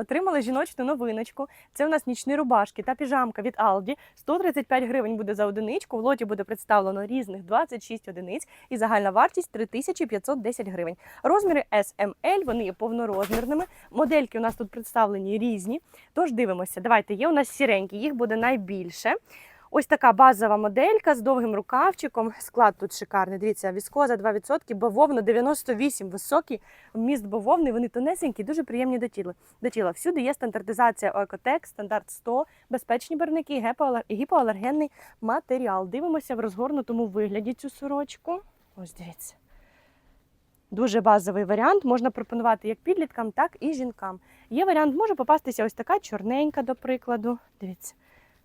Отримали жіночну новиночку. Це у нас нічні рубашки та піжамка від Aldi. 135 гривень буде за одиничку. В лоті буде представлено різних 26 одиниць і загальна вартість 3510 гривень. Розміри SML, вони є повнорозмірними. Модельки у нас тут представлені різні. Тож дивимося. Давайте є у нас сіренькі, їх буде найбільше. Ось така базова моделька з довгим рукавчиком. Склад тут шикарний. Дивіться, віскоза 2%, бавовна 98, високий вміст бавовни. Вони тонесенькі, дуже приємні до тіла. Всюди є стандартизація Oecotec, стандарт 100, безпечні гепоалер- гіпоалергенний матеріал. Дивимося в розгорнутому вигляді цю сорочку. Ось дивіться. Дуже базовий варіант. Можна пропонувати як підліткам, так і жінкам. Є варіант, може попастися ось така чорненька, до прикладу. Дивіться.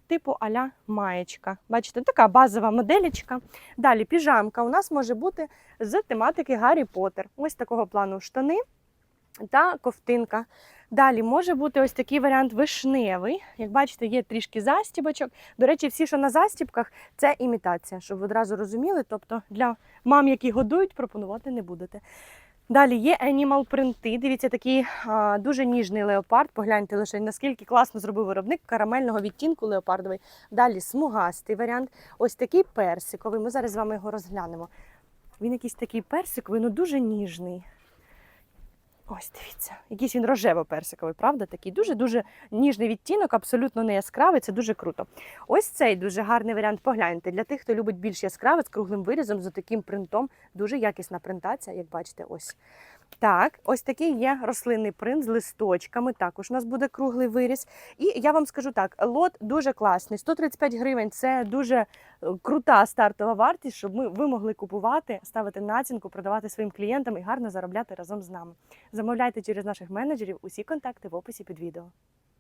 Типу аля маєчка. Бачите, така базова моделічка. Далі піжамка у нас може бути з тематики Гаррі Поттер. Ось такого плану штани та ковтинка. Далі може бути ось такий варіант вишневий. Як бачите, є трішки застібочок. До речі, всі, що на застібках, це імітація, щоб ви одразу розуміли. Тобто для мам, які годують, пропонувати не будете. Далі є Animal принти. Дивіться, такий а, дуже ніжний леопард. Погляньте лише, наскільки класно зробив виробник карамельного відтінку леопардовий. Далі смугастий варіант. Ось такий персиковий. Ми зараз з вами його розглянемо. Він якийсь такий персиковий, ну дуже ніжний. Ось дивіться, якийсь він рожево-персиковий, правда? Такий дуже-дуже ніжний відтінок, абсолютно не яскравий, це дуже круто. Ось цей дуже гарний варіант. Погляньте. Для тих, хто любить більш яскраве з круглим вирізом, з таким принтом. Дуже якісна принтація, як бачите, ось. Так, ось такий є рослинний принт з листочками. Також у нас буде круглий виріс. І я вам скажу так: лот дуже класний. 135 гривень це дуже е, крута стартова вартість, щоб ми ви могли купувати, ставити націнку, продавати своїм клієнтам і гарно заробляти разом з нами. Замовляйте через наших менеджерів. Усі контакти в описі під відео.